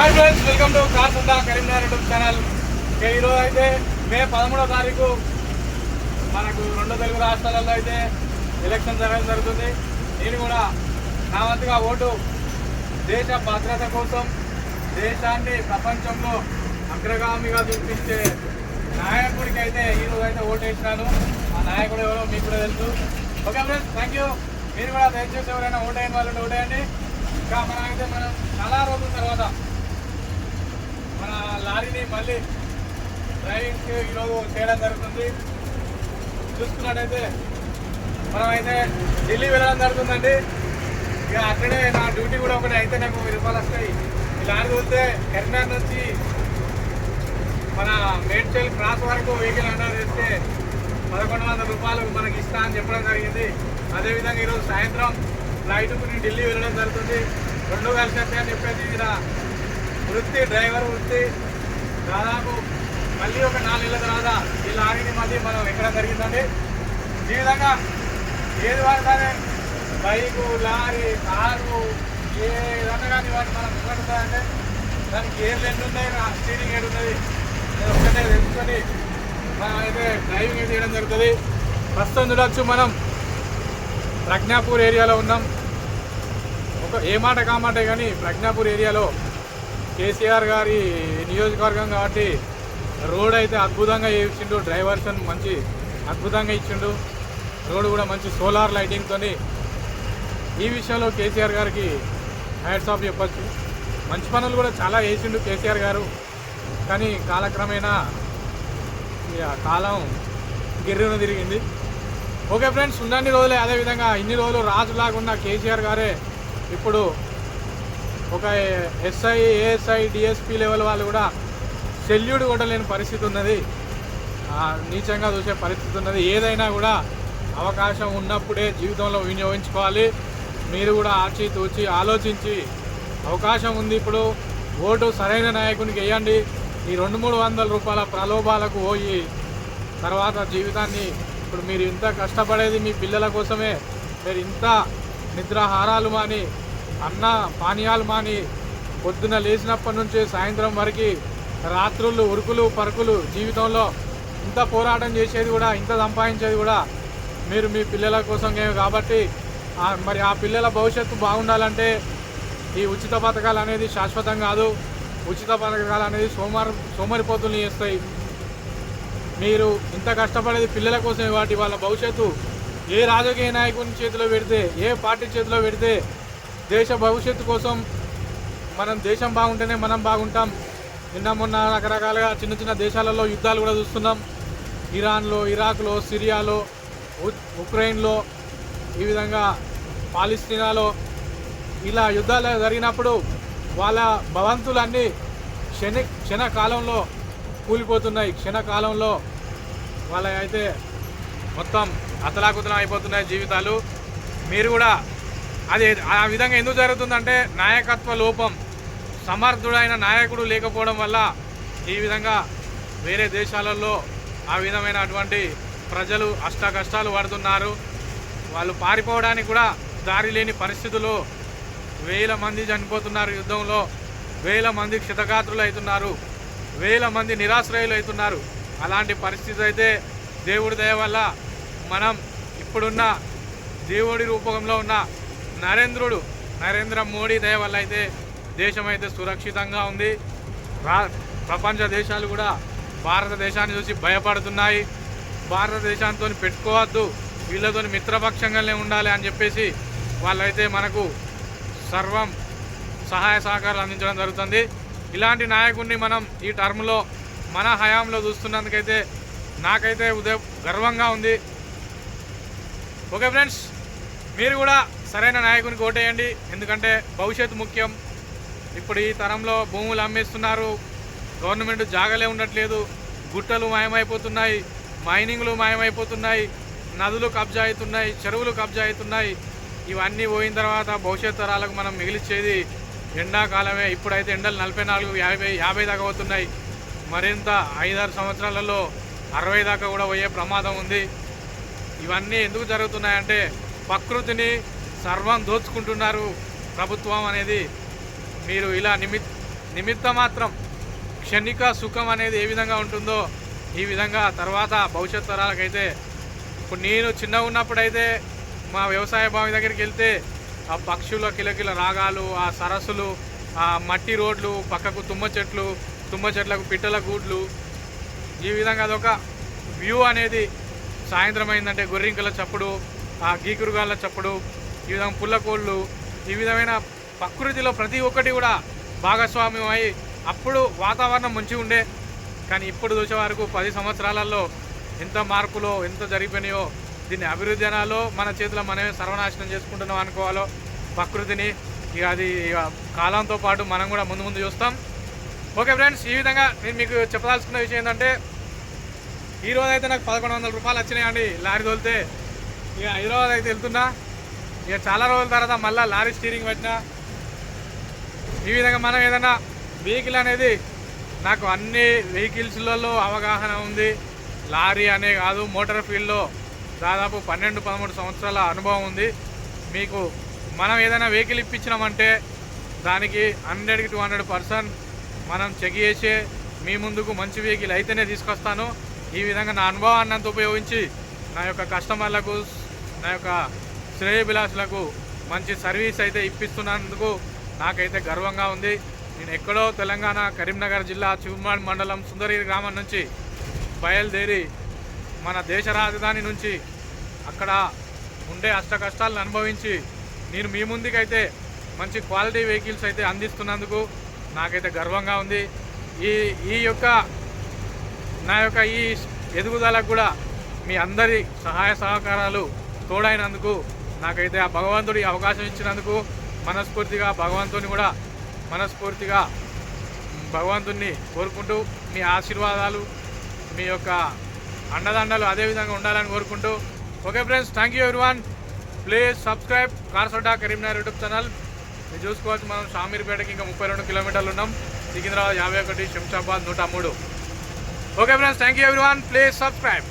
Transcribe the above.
Hi friends welcome to car Sunda Karimnagar YouTube channel. ఈరోజు అయితే మే పదమూడో తారీఖు మనకు రెండు తెలుగు రాష్ట్రాలలో అయితే ఎలక్షన్ జరగడం జరుగుతుంది. నేను కూడా నా వంతుగా ఓటు దేశ భద్రత కోసం దేశాన్ని ప్రపంచంలో అగ్రగామిగా చూపించే నాయకుడికి అయితే ఈరోజు అయితే ఓటు వేసినాను. ఆ నాయకుడు ఎవరో మీకు కూడా తెలుసు. ఓకే ఫ్రెండ్స్ థ్యాంక్ యూ మీరు కూడా దయచేసి ఎవరైనా ఓటు అయిన వాళ్ళు ఓటేయండి ఇంకా మనమైతే మనం చాలా రోజుల తర్వాత మన లారీని మళ్ళీ డ్రైవింగ్ ఈరోజు చేయడం జరుగుతుంది. చూసుకున్నట్టయితే మనమైతే ఢిల్లీ వెళ్ళడం జరుగుతుందండి. ఇక అక్కడే నా డ్యూటీ కూడా ఒకటి అయితే నాకు వెయ్యి రూపాయలు వస్తాయి. ఈ చూస్తే కరీంనగర్ నుంచి మన మేడ్చల్ క్రాస్ వరకు వెహికల్ ఆర్డర్ చేస్తే పదకొండు వందల రూపాయలు మనకి ఇస్తా అని చెప్పడం జరిగింది. అదేవిధంగా ఈరోజు సాయంత్రం ఫ్లైట్కు నేను ఢిల్లీ వెళ్ళడం జరుగుతుంది. రెండు కలిసి అని చెప్పేసి ఇలా వృత్తి డ్రైవర్ వృత్తి దాదాపు మళ్ళీ ఒక నాలుగేళ్ళ తర్వాత ఈ లారీని మళ్ళీ మనం ఎక్కడం జరిగిందండి. ఈ విధంగా ఏది వాడతానే బైకు లారీ కారు ఏ విధంగా కానీ వాటి మనం నిలబడతాయంటే దానికి గేర్లు ఎన్ని ఉన్నాయి స్టీరింగ్ ఏడు ఉన్నది ఒక్కటే తెలుసుకొని మనం అయితే డ్రైవింగ్ చేయడం జరుగుతుంది. ప్రస్తుతం చూడొచ్చు మనం ప్రజ్ఞాపూర్ ఏరియాలో ఉన్నాం. ఒక ఏ మాట కామాటే కానీ ప్రజ్ఞాపూర్ ఏరియాలో కేసీఆర్ గారి నియోజకవర్గం కాబట్టి రోడ్ అయితే అద్భుతంగా ఇచ్చిండు డ్రైవర్స్ మంచి అద్భుతంగా ఇచ్చిండు. రోడ్ కూడా మంచి సోలార్ లైటింగ్తో ఈ విషయంలో కేసీఆర్ గారికి హ్యాట్స్ ఆఫ్ చెప్పచ్చు. మంచి పనులు కూడా చాలా చేసిండు కేసీఆర్ గారు. కానీ కాలక్రమేణా ఇక కాలం గిర్రును తిరిగింది. ఓకే ఫ్రెండ్స్ ఉన్నన్ని రోజులే. అదేవిధంగా ఇన్ని రోజులు రాజులాగా ఉన్న కేసీఆర్ గారే ఇప్పుడు ఒక ఎస్ఐ ఏఎస్ఐ డిఎస్పి లెవెల్ వాళ్ళు కూడా శల్యుడు కొట్టలేని పరిస్థితి ఉన్నది. నీచంగా చూసే పరిస్థితి ఉన్నది. ఏదైనా కూడా అవకాశం ఉన్నప్పుడే జీవితంలో వినియోగించుకోవాలి. మీరు కూడా ఆచి తూచి ఆలోచించి అవకాశం ఉంది ఇప్పుడు ఓటు సరైన నాయకునికి వేయండి. ఈ రెండు మూడు వందల రూపాయల ప్రలోభాలకు పోయి తర్వాత జీవితాన్ని ఇప్పుడు మీరు ఇంత కష్టపడేది మీ పిల్లల కోసమే. మీరు ఇంత నిద్రాహారాలు మాని అన్న పానీయాలు మాని పొద్దున లేచినప్పటి నుంచి సాయంత్రం వరకు రాత్రులు ఉరుకులు పరుకులు జీవితంలో ఇంత పోరాటం చేసేది కూడా ఇంత సంపాదించేది కూడా మీరు మీ పిల్లల కోసమే కాబట్టి మరి ఆ పిల్లల భవిష్యత్తు బాగుండాలంటే ఈ ఉచిత పథకాలు అనేది శాశ్వతం కాదు. ఉచిత పథకాలు అనేది సోమవారం సోమరిపోతులు చేస్తాయి. మీరు ఇంత కష్టపడేది పిల్లల కోసమే వాటి వాళ్ళ భవిష్యత్తు ఏ రాజకీయ నాయకుని చేతిలో పెడితే ఏ పార్టీ చేతిలో పెడితే దేశ భవిష్యత్తు కోసం మనం దేశం బాగుంటేనే మనం బాగుంటాం. నిన్న మొన్న రకరకాలుగా చిన్న చిన్న దేశాలలో యుద్ధాలు కూడా చూస్తున్నాం. ఇరాన్లో ఇరాక్లో సిరియాలో ఉ- ఉక్రెయిన్లో ఈ విధంగా పాలిస్తీనాలో ఇలా యుద్ధాలు జరిగినప్పుడు వాళ్ళ భవంతులన్నీ క్షణ క్షణకాలంలో కూలిపోతున్నాయి. క్షణకాలంలో వాళ్ళ అయితే మొత్తం అతలాకుతలం అయిపోతున్నాయి జీవితాలు. మీరు కూడా అది ఆ విధంగా ఎందుకు జరుగుతుందంటే నాయకత్వ లోపం సమర్థుడైన నాయకుడు లేకపోవడం వల్ల ఈ విధంగా వేరే దేశాలలో ఆ విధమైనటువంటి ప్రజలు అష్ట కష్టాలు పడుతున్నారు. వాళ్ళు పారిపోవడానికి కూడా దారి లేని పరిస్థితుల్లో వేల మంది చనిపోతున్నారు యుద్ధంలో. వేల మంది క్షతగాత్రులు అవుతున్నారు. వేల మంది నిరాశ్రయులు అవుతున్నారు. అలాంటి పరిస్థితి అయితే దేవుడి దయ వల్ల మనం ఇప్పుడున్న దేవుడి రూపంలో ఉన్న నరేంద్రుడు నరేంద్ర మోడీ దయ వల్ల అయితే దేశం అయితే సురక్షితంగా ఉంది. రా ప్రపంచ దేశాలు కూడా భారతదేశాన్ని చూసి భయపడుతున్నాయి. భారతదేశంతో పెట్టుకోవద్దు వీళ్ళతో మిత్రపక్షంగానే ఉండాలి అని చెప్పేసి వాళ్ళైతే మనకు సర్వం సహాయ సహకారాలు అందించడం జరుగుతుంది. ఇలాంటి నాయకుడిని మనం ఈ టర్మ్లో మన హయాంలో చూస్తున్నందుకైతే నాకైతే ఉదయం గర్వంగా ఉంది. ఓకే ఫ్రెండ్స్ మీరు కూడా సరైన నాయకునికి ఓటేయండి. ఎందుకంటే భవిష్యత్తు ముఖ్యం. ఇప్పుడు ఈ తరంలో భూములు అమ్మేస్తున్నారు. గవర్నమెంట్ జాగలే ఉండట్లేదు. గుట్టలు మాయమైపోతున్నాయి. మైనింగ్లు మాయమైపోతున్నాయి. నదులు కబ్జా అవుతున్నాయి. చెరువులు కబ్జా అవుతున్నాయి. ఇవన్నీ పోయిన తర్వాత భవిష్యత్ తరాలకు మనం మిగిలిచ్చేది ఎండాకాలమే. ఇప్పుడైతే ఎండలు నలభై నాలుగు యాభై యాభై దాకా అవుతున్నాయి. మరింత ఐదారు సంవత్సరాలలో అరవై దాకా కూడా పోయే ప్రమాదం ఉంది. ఇవన్నీ ఎందుకు జరుగుతున్నాయంటే ప్రకృతిని సర్వం దోచుకుంటున్నారు ప్రభుత్వం అనేది. మీరు ఇలా నిమిత్ నిమిత్త మాత్రం క్షణిక సుఖం అనేది ఏ విధంగా ఉంటుందో ఈ విధంగా తర్వాత భవిష్యత్ తరాలకైతే ఇప్పుడు నేను చిన్నగా ఉన్నప్పుడైతే మా వ్యవసాయ భూమి దగ్గరికి వెళ్తే ఆ పక్షుల కిలకిల రాగాలు ఆ సరస్సులు ఆ మట్టి రోడ్లు పక్కకు తుమ్మ చెట్లు తుమ్మ చెట్లకు పిట్టల గూడ్లు. ఈ విధంగా అదొక వ్యూ అనేది సాయంత్రం అయిందంటే గొర్రెంకల చప్పుడు ఆ గీకురుగాళ్ళ చప్పుడు ఈ విధంగా పుల్లకోళ్ళు ఈ విధమైన ప్రకృతిలో ప్రతి ఒక్కటి కూడా భాగస్వామ్యం అయి అప్పుడు వాతావరణం మంచిగా ఉండే. కానీ ఇప్పుడు చూసే వరకు పది సంవత్సరాలలో ఎంత మార్పులో ఎంత జరిగిపోయినాయో దీన్ని అభివృద్ధి అనాలో మన చేతిలో మనమే సర్వనాశనం చేసుకుంటున్నాం అనుకోవాలో ప్రకృతిని. ఇక అది ఇక కాలంతో పాటు మనం కూడా ముందు ముందు చూస్తాం. ఓకే ఫ్రెండ్స్ ఈ విధంగా నేను మీకు చెప్పదలుచుకున్న విషయం ఏంటంటే ఈ అయితే నాకు పదకొండు వందల రూపాయలు వచ్చినాయండి. లారీ తోలితే ఇక హైదరాబాద్ అయితే వెళ్తున్నా. ఇక చాలా రోజుల తర్వాత మళ్ళీ లారీ స్టీరింగ్ పెట్టినా. ఈ విధంగా మనం ఏదైనా వెహికల్ అనేది నాకు అన్ని వెహికల్స్లలో అవగాహన ఉంది. లారీ అనే కాదు మోటార్ ఫీల్డ్లో దాదాపు పన్నెండు పదమూడు సంవత్సరాల అనుభవం ఉంది. మీకు మనం ఏదైనా వెహికల్ ఇప్పించినామంటే దానికి హండ్రెడ్కి టూ హండ్రెడ్ పర్సెంట్ మనం చెక్ చేసే మీ ముందుకు మంచి వెహికల్ అయితేనే తీసుకొస్తాను. ఈ విధంగా నా అనుభవాన్ని అంత ఉపయోగించి నా యొక్క కస్టమర్లకు నా యొక్క శ్రేయభిలాషులకు మంచి సర్వీస్ అయితే ఇప్పిస్తున్నందుకు నాకైతే గర్వంగా ఉంది. నేను ఎక్కడో తెలంగాణ కరీంనగర్ జిల్లా చివుమాడ్ మండలం సుందరి గ్రామం నుంచి బయలుదేరి మన దేశ రాజధాని నుంచి అక్కడ ఉండే అష్ట కష్టాలను అనుభవించి నేను మీ ముందుకైతే మంచి క్వాలిటీ వెహికల్స్ అయితే అందిస్తున్నందుకు నాకైతే గర్వంగా ఉంది. ఈ ఈ యొక్క నా యొక్క ఈ ఎదుగుదలకు కూడా మీ అందరి సహాయ సహకారాలు తోడైనందుకు నాకైతే ఆ భగవంతుడి అవకాశం ఇచ్చినందుకు మనస్ఫూర్తిగా భగవంతుని కూడా మనస్ఫూర్తిగా భగవంతుణ్ణి కోరుకుంటూ మీ ఆశీర్వాదాలు మీ యొక్క అండదండలు అదే విధంగా ఉండాలని కోరుకుంటూ. Okay friends thank you everyone. Please subscribe కార్సొడ్డా Karimnagar YouTube channel. మీరు చూసుకోవచ్చు మనం షామీర్పేటకి ఇంకా ముప్పై రెండు కిలోమీటర్లు ఉన్నాం. సికింద్రాబాద్ యాభై ఒకటి శంషాబాద్ నూట మూడు. Okay friends thank you everyone. Please subscribe.